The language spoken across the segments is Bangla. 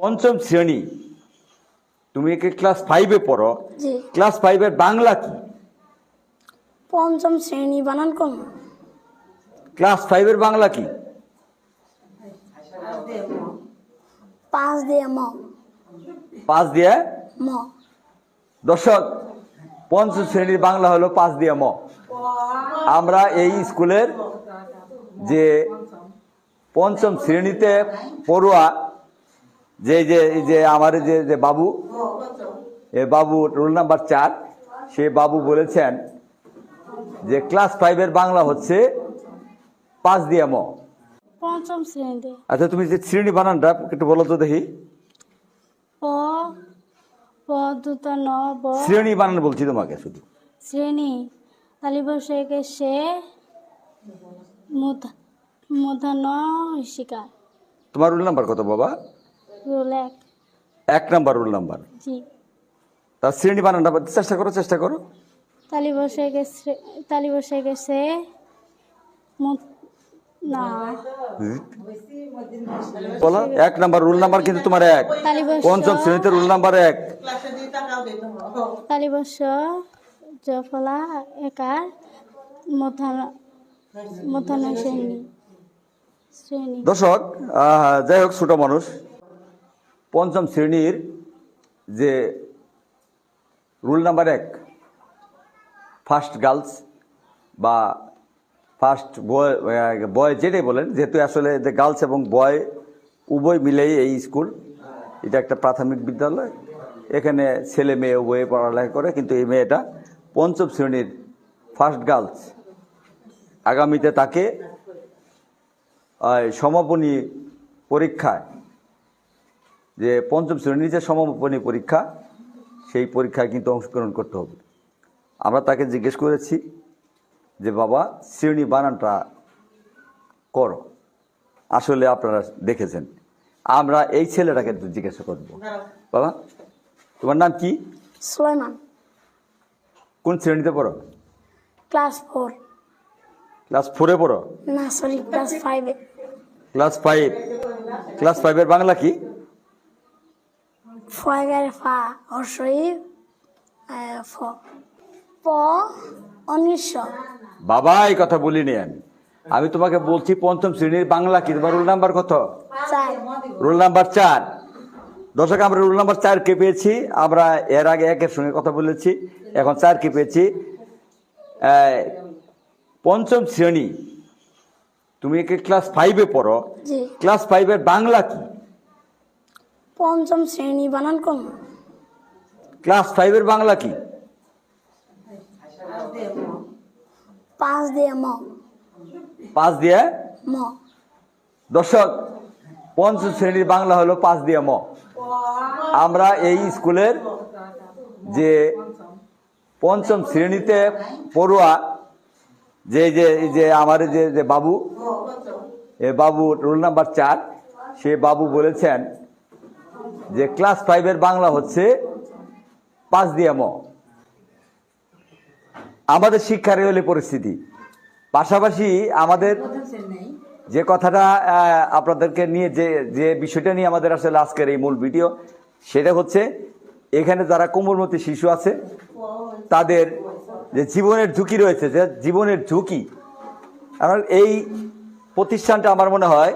পঞ্চম শ্রেণি। তুমি একে ক্লাস ফাইভে পড়ো? জি। ক্লাস ফাইভের বাংলা কি? পঞ্চম শ্রেণি বানান কোন ক্লাস ফাইভের বাংলা কি? পাঁচ দিয়ে ম। পাঁচ দিয়ে? ম। দর্শক পঞ্চম শ্রেণির বাংলা হলো পাঁচ দিয়ে ম। আমরা এই স্কুলের যে পঞ্চম শ্রেণীতে পড়ুয়া যে যে এই যে আমার যে যে বাবু এ বাবু রোল নাম্বার চার সে বাবু বলেছেন যে ক্লাস ফাইভের বাংলা হচ্ছে পাঁচ দিয়ে ম। পঞ্চম শ্রেণীতে। আচ্ছা তুমি যে শ্রেণি বানানটা একটু বলো তো দেখি। প প দুটা ন ব। শ্রেণি বানান বলছি তোমাকে শুধু। শ্রেণি তালি বসে সে মুধা মুধা ন শিকার তোমার রোল নাম্বার কত বাবা? রোল এক। এক নাম্বার রোল নাম্বার। জি। তার শ্রেণি বানানটা চেষ্টা করো চেষ্টা করো। তালি বসে গেছে তালি বসে গেছে। না। বলো এক নাম্বার রোল নাম্বার কিন্তু তোমার এক। পঞ্চম শ্রেণীতে রোল নাম্বার এক। তালি বস জফলা একার মথান মথান শ্রেণি। শ্রেণি। দর্শক যাই হোক ছোট মানুষ। পঞ্চম শ্রেণির যে রুল নাম্বার এক, ফার্স্ট গার্লস বা ফার্স্ট বয় বয় যেটাই বলেন, যেহেতু আসলে যে গার্লস এবং বয় উভয় মিলেই এই স্কুল, এটা একটা প্রাথমিক বিদ্যালয়। এখানে ছেলে মেয়ে উভয়ে পড়ালেখা করে, কিন্তু এই মেয়েটা পঞ্চম শ্রেণির ফার্স্ট গার্লস। আগামীতে তাকে সমাপনী পরীক্ষায় যে পঞ্চম শ্রেণির যে সমাপনী পরীক্ষা সেই পরীক্ষায় কিন্তু অংশগ্রহণ করতে হবে। আমরা তাকে জিজ্ঞেস করেছি যে বাবা শ্রেণি বানানটা করো। আসলে আপনারা দেখেছেন। আমরা এই ছেলেটাকে জিজ্ঞাসা করব। বাবা তোমার নাম কি? সুলাইমান। কোন শ্রেণীতে পড়ো? Class four. ক্লাস ফোরে পড়ো? না সরি ক্লাস ফাইভে। Class five. ক্লাস ফাইভের বাংলা কি? ফয়েগার ফা হর্ষই ফ। প বাবা এই কথা বলিনি আমি। আমি তোমাকে বলছি পঞ্চম শ্রেণির বাংলা কি? তোমার রোল নাম্বার কত? রোল নাম্বার চার। দর্শক আমরা রোল নাম্বার চার কে পেয়েছি। আমরা এর আগে একের সঙ্গে কথা বলেছি। এখন চার কে পেয়েছি। পঞ্চম শ্রেণি। তুমি একে ক্লাস ফাইভে পড়ো? ক্লাস ফাইভের বাংলা কি? পঞ্চম শ্রেণি বানান কম ক্লাস ফাইভের বাংলা কি? পাঁচ দিয়ে ম। পাঁচ দিয়ে? ম। দর্শক পঞ্চম শ্রেণির বাংলা হলো পাঁচ দিয়ে ম। আমরা এই স্কুলের যে পঞ্চম শ্রেণীতে পড়ুয়া যে যে এই যে আমার যে যে বাবু এ বাবু রোল নাম্বার চার সে বাবু বলেছেন যে ক্লাস ফাইভের বাংলা হচ্ছে পাঁচ দিয়ে ম আমাদের শিক্ষার হলে পরিস্থিতি। পাশাপাশি আমাদের যে কথাটা আপনাদেরকে নিয়ে যে যে বিষয়টা নিয়ে আমাদের আসলে আজকের এই মূল ভিডিও, সেটা হচ্ছে এখানে যারা কোমলমতি শিশু আছে, তাদের যে জীবনের ঝুঁকি রয়েছে, যে জীবনের ঝুঁকি, কারণ এই প্রতিষ্ঠানটা আমার মনে হয়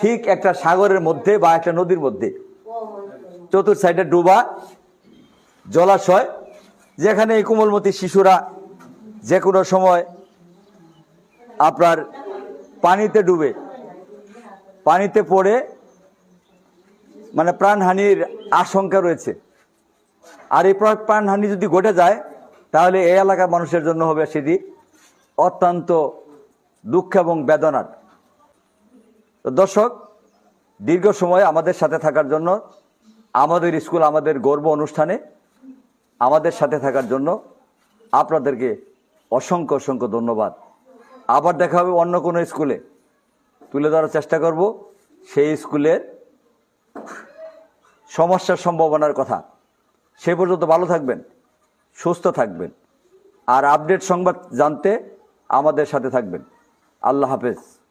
ঠিক একটা সাগরের মধ্যে বা একটা নদীর মধ্যে চতুর সাইডে ডোবা জলাশয়, যেখানে এই কোমলমতি শিশুরা যে কোনো সময় আপনার পানিতে ডুবে, পানিতে পড়ে মানে প্রাণহানির আশঙ্কা রয়েছে। আর এই প্রা- প্রাণহানি যদি ঘটে যায়, তাহলে এই এলাকার মানুষের জন্য হবে সেটি অত্যন্ত দুঃখ এবং বেদনার। তো দর্শক, দীর্ঘ সময় আমাদের সাথে থাকার জন্য আমাদের স্কুল, আমাদের গর্ব অনুষ্ঠানে, আমাদের সাথে থাকার জন্য আপনাদেরকে অসংখ্য অসংখ্য ধন্যবাদ। আবার দেখা হবে অন্য কোনো স্কুলে। তুলে ধরার চেষ্টা করব, সেই স্কুলের সমস্যার সম্ভাবনার কথা। সে পর্যন্ত ভালো থাকবেন, সুস্থ থাকবেন। আর আপডেট সংবাদ জানতে আমাদের সাথে থাকবেন। আল্লাহ হাফেজ।